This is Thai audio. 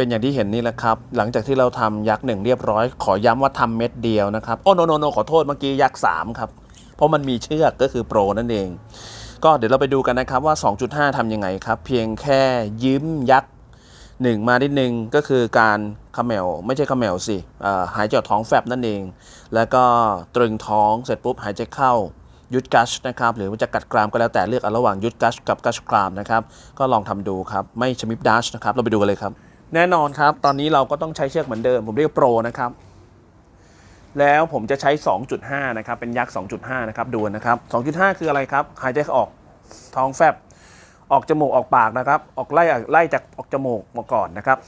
เป็นอย่างที่เห็นนี่แหละครับ หลังจากที่เราทำยักษ์หนึ่งเรียบร้อย ขอย้ำว่าทำเม็ดเดียวนะครับโอ้โนโนโนขอโทษเมื่อกี้ยักษ์สามครับ เพราะมันมีเชือกก็คือโปรนั่นเอง ก็เดี๋ยวเราไปดูกันนะครับว่า 2.5ทำยังไงครับ เพียงแค่ยิ้มยักษ์หนึ่งมานิดนึงก็คือการเขมวไม่ใช่เขมวสิหายใจท้องแฟบนั่นเอง แล้วก็ตรึงท้องเสร็จปุ๊บหายใจเข้ายุดกัชนะครับหรือว่าจะกัดกรามก็แล้วแต่เลือกเอาระหว่างยุดกัชกับกัชกรามนะครับก็ลองทำดูครับไม่ชมิบดัชนะครับเราไปดูกันเลยครับ แน่นอนครับ ตอนนี้เราก็ต้องใช้เชือกเหมือนเดิม ผมเรียกโปรนะครับ แล้วผมจะใช้ 2.5 นะครับ เป็นยักษ์ 2.5 นะครับ ดูนะครับ 2.5 คืออะไรครับ หายใจเข้าออกท้องแฟบ ออกจมูกออกปากนะครับ ออกไล่ไล่จากออกจมูกมาก่อนนะครับ